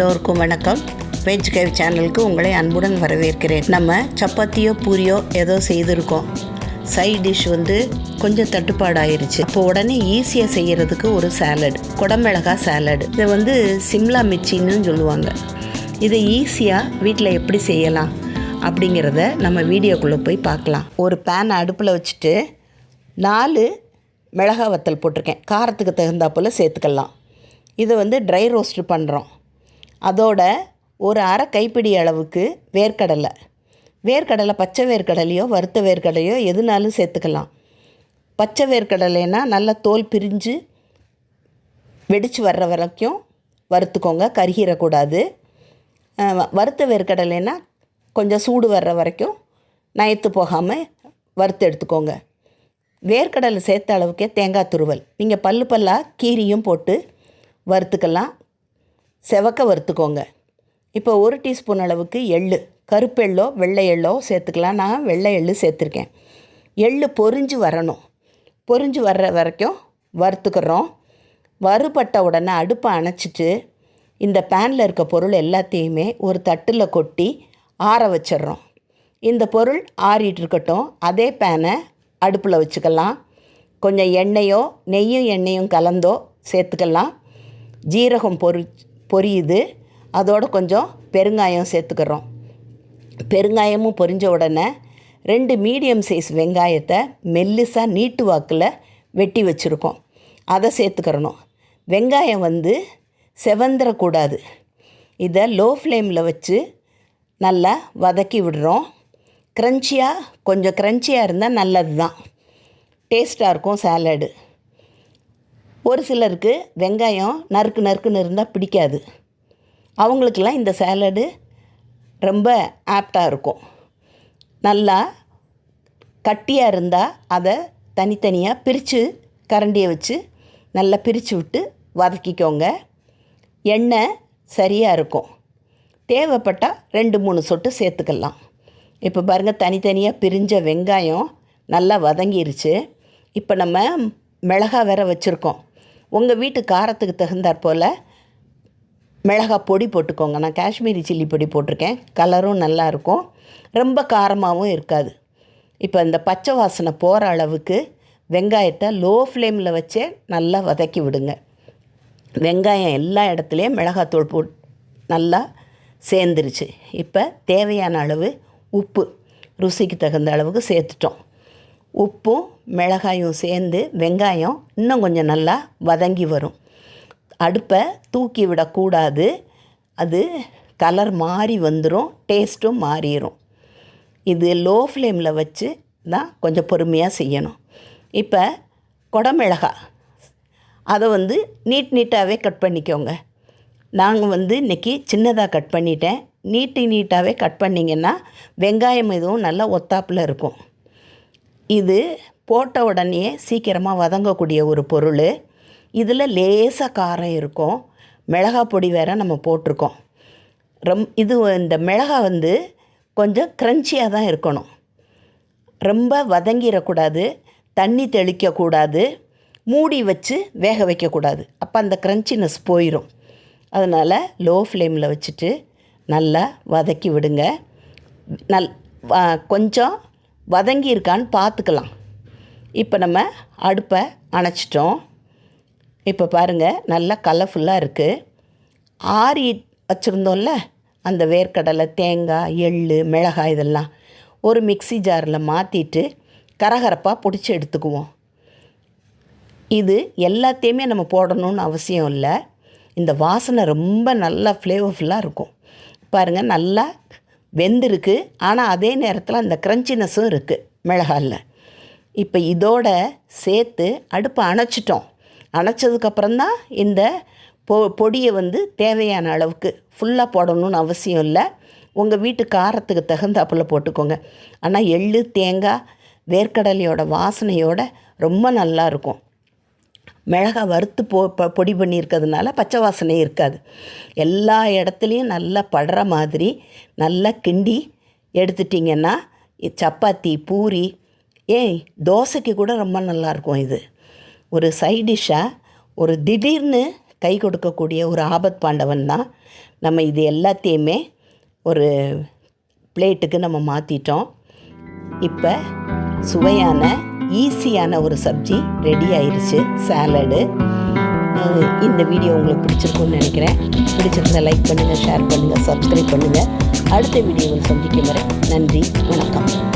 எல்லோருக்கும் வணக்கம். Veg cave சேனலுக்கு உங்களை அன்புடன் வரவேற்கிறேன். நம்ம சப்பாத்தியோ பூரியோ ஏதோ செய்திருக்கோம். சைட் டிஷ் வந்து கொஞ்சம் தட்டுப்பாடாயிருச்சு. அப்போ உடனே ஈஸியாக செய்கிறதுக்கு ஒரு சாலட் குடமிளகா சாலட் இதை வந்து சிம்லா மிர்ச்சின்னு சொல்லுவாங்க. இதை ஈஸியாக வீட்டில் எப்படி செய்யலாம் அப்படிங்கிறத நம்ம வீடியோக்குள்ளே போய் பார்க்கலாம். ஒரு பேன் அடுப்பில் வச்சுட்டு நாலு மிளகா வத்தல் போட்டிருக்கேன். காரத்துக்கு தகுந்தாப்புல சேர்த்துக்கலாம். இதை வந்து ட்ரை ரோஸ்ட் பண்ணுறோம் அதோட ஒரு அரை கைப்பிடி அளவுக்கு வேர்க்கடலை. வேர்க்கடலை பச்சை வேர்க்கடலையோ வறுத்த வேர்க்கடலையோ எதுனாலும் சேர்த்துக்கலாம். பச்சை வேர்க்கடலைன்னா நல்லா தோல் பிரிஞ்சு வெடித்து வர்ற வரைக்கும் வறுத்துக்கோங்க கருகிடக்கூடாது வறுத்த வேர்க்கடலைன்னா கொஞ்சம் சூடு வர்ற வரைக்கும் நயத்து போகாமல் வறுத்து எடுத்துக்கோங்க. வேர்க்கடலை சேர்த்த அளவுக்கே தேங்காய் துருவல். நீங்கள் பல்லு பல்லாக கீரியும் போட்டு வறுத்துக்கலாம். செவக்க வறுத்துக்கோங்க. இப்போ ஒரு டீஸ்பூன் அளவுக்கு எள்ளு. கருப்பெள்ளோ வெள்ளை எள்ளோ சேர்த்துக்கலாம். நான் வெள்ளை எள்ளு சேர்த்துருக்கேன். எள்ளு பொறிஞ்சு வரணும். பொறிஞ்சு வர்ற வரைக்கும் வறுத்துக்கிறோம். வறுபட்ட உடனே அடுப்பை அணைச்சிட்டு இந்த பேனில் இருக்க பொருள் எல்லாத்தையுமே ஒரு தட்டில் கொட்டி ஆற வச்சிடுறோம். இந்த பொருள் ஆறிட்டு இருக்கட்டும். அதே பேனை அடுப்பில் வச்சுக்கலாம். கொஞ்சம் எண்ணெயோ நெய்யும் எண்ணெயும் கலந்தோ சேர்த்துக்கலாம். ஜீரகம் பொறி பொரியுது. அதோட கொஞ்சம் பெருங்காயம் சேர்த்துக்கிறோம். பெருங்காயமும் பொரிஞ்ச உடனே ரெண்டு மீடியம் சைஸ் வெங்காயத்தை மெல்லிசாக நீட்டு வாக்கில் வெட்டி வச்சுருக்கோம். அதை சேர்த்துக்கிறணும். வெங்காயம் வந்து செவந்துடக்கூடாது இதை லோ ஃப்ளேமில் வச்சு நல்லா வதக்கி விடுறோம். க்ரன்ச்சியாக கொஞ்சம் க்ரன்ச்சியாக இருந்தால் நல்லது தான் டேஸ்ட்டாக இருக்கும் சாலடு ஒரு சிலருக்கு வெங்காயம் நறுக்கு நறுக்குன்னு இருந்தால் பிடிக்காது. அவங்களுக்கெல்லாம் இந்த சேலடு ரொம்ப ஆப்டாக இருக்கும். நல்லா கட்டியாக இருந்தால் அதை தனித்தனியாக பிரித்து கரண்டியை வச்சு நல்லா பிரித்து விட்டு வதக்கிக்கோங்க. எண்ணெய் சரியாக இருக்கும். தேவைப்பட்டால் ரெண்டு மூணு சொட்டு சேர்த்துக்கலாம். இப்போ பாருங்கள் தனித்தனியாக பிரிஞ்ச வெங்காயம் நல்லா வதங்கிருச்சு. இப்போ நம்ம மிளகா வேற வச்சுருக்கோம். உங்கள் வீட்டு காரத்துக்கு தகுந்தாற் போல் மிளகா பொடி போட்டுக்கோங்க. நான் காஷ்மீரி சில்லி பொடி போட்டிருக்கேன். கலரும் நல்லாயிருக்கும் ரொம்ப காரமாகவும் இருக்காது. இப்போ இந்த பச்சை வாசனை போகிற அளவுக்கு வெங்காயத்தை லோ ஃப்ளேமில் வச்சே நல்லா வதக்கி விடுங்க. வெங்காயம் எல்லா இடத்துலையும் மிளகாத்தூள் போட் நல்லா சேர்ந்துருச்சு. இப்போ தேவையான அளவு உப்பு ருசிக்கு தகுந்த அளவுக்கு சேர்த்துட்டோம். உப்பும் மிளகாயும் சேர்ந்து வெங்காயம் இன்னும் கொஞ்சம் நல்லா வதங்கி வரும். அடுப்பை தூக்கி விடக்கூடாது. அது கலர் மாறி வந்துடும் டேஸ்ட்டும் மாறிடும் இது லோ ஃப்ளேமில் வச்சு தான் கொஞ்சம் பொறுமையாக செய்யணும். இப்போ குடமிளகா அதை வந்து நீட் நீட்டாகவே கட் பண்ணிக்கோங்க. நாங்கள் வந்து இன்றைக்கி சின்னதாக கட் பண்ணிட்டேன். நீட்டு நீட்டாகவே கட் பண்ணிங்கன்னா வெங்காயம் எதுவும் நல்லா ஒத்தாப்பில் இருக்கும். இது போட்ட உடனே சீக்கிரமாக வதங்கக்கூடிய ஒரு பொருள். இதில் லேசாக காரம் இருக்கும். மிளகா பொடி வேற நம்ம போட்டிருக்கோம். ரொம் இது இந்த மிளகா வந்து கொஞ்சம் க்ரன்ச்சியாக தான் இருக்கணும். ரொம்ப வதங்கிடக்கூடாது. தண்ணி தெளிக்கக்கூடாது. மூடி வச்சு வேக வைக்கக்கூடாது. அப்போ அந்த க்ரன்ச்சினஸ் போயிடும் அதனால் லோ ஃப்ளேமில் வச்சுட்டு நல்லா வதக்கி விடுங்க. நல் கொஞ்சம் வதங்கி இருக்கான்னு பார்த்துக்கலாம். இப்போ நம்ம அடுப்பை அணைச்சிட்டோம். இப்போ பாருங்கள் நல்லா கலர்ஃபுல்லாக இருக்குது ஆறி வச்சுருந்தோம்ல அந்த வேர்க்கடலை தேங்காய் எள் மிளகாய் இதெல்லாம் ஒரு மிக்ஸி ஜாரில் மாற்றிட்டு கரகரப்பாக பிடிச்சி எடுத்துக்குவோம். இது எல்லாத்தையுமே நம்ம போடணும்னு அவசியம் இல்லை. இந்த வாசனை ரொம்ப நல்லா ஃப்ளேவர்ஃபுல்லாக இருக்கும். பாருங்கள் நல்லா வெந்திருக்கு ஆனால் அதே நேரத்தில் அந்த க்ரன்ச்சினஸும் இருக்குது மிளகாயில். இப்போ இதோட சேர்த்து அடுப்பை அணைச்சிட்டோம். அணைச்சதுக்கப்புறந்தான் இந்த பொ பொடியை வந்து தேவையான அளவுக்கு ஃபுல்லாக போடணும்னு அவசியம் இல்லை. உங்கள் வீட்டு காரத்துக்கு தகுந்தாப்புல போட்டுக்கோங்க. ஆனால் எள்ளு தேங்காய் வேர்க்கடலையோட வாசனையோட ரொம்ப நல்லா இருக்கும். மிளகா வறுத்து பொ பொடி பண்ணியிருக்கிறதுனால பச்சை வாசனை இருக்காது. எல்லா இடத்துலையும் நல்லா படுற மாதிரி நல்லா கிண்டி எடுத்துட்டிங்கன்னா சப்பாத்தி பூரி ஏய் தோசைக்கு கூட ரொம்ப நல்லாயிருக்கும் இது. ஒரு சைடிஷ்ஷாக ஒரு திடீர்னு கை கொடுக்கக்கூடிய ஒரு ஆபத் பாண்டவன் தான். நம்ம இது எல்லாத்தையுமே ஒரு பிளேட்டுக்கு நம்ம மாற்றிட்டோம் இப்போ சுவையான ஈஸியான ஒரு சப்ஜி ரெடி ஆயிடுச்சு சாலடு இந்த வீடியோ உங்களுக்கு பிடிச்சிருக்கும்னு நினைக்கிறேன். பிடிச்சிருந்தால் லைக் பண்ணுங்கள் ஷேர் பண்ணுங்கள் சப்ஸ்கிரைப் பண்ணுங்கள் அடுத்த வீடியோவில் சந்திக்கும் வரை நன்றி வணக்கம்.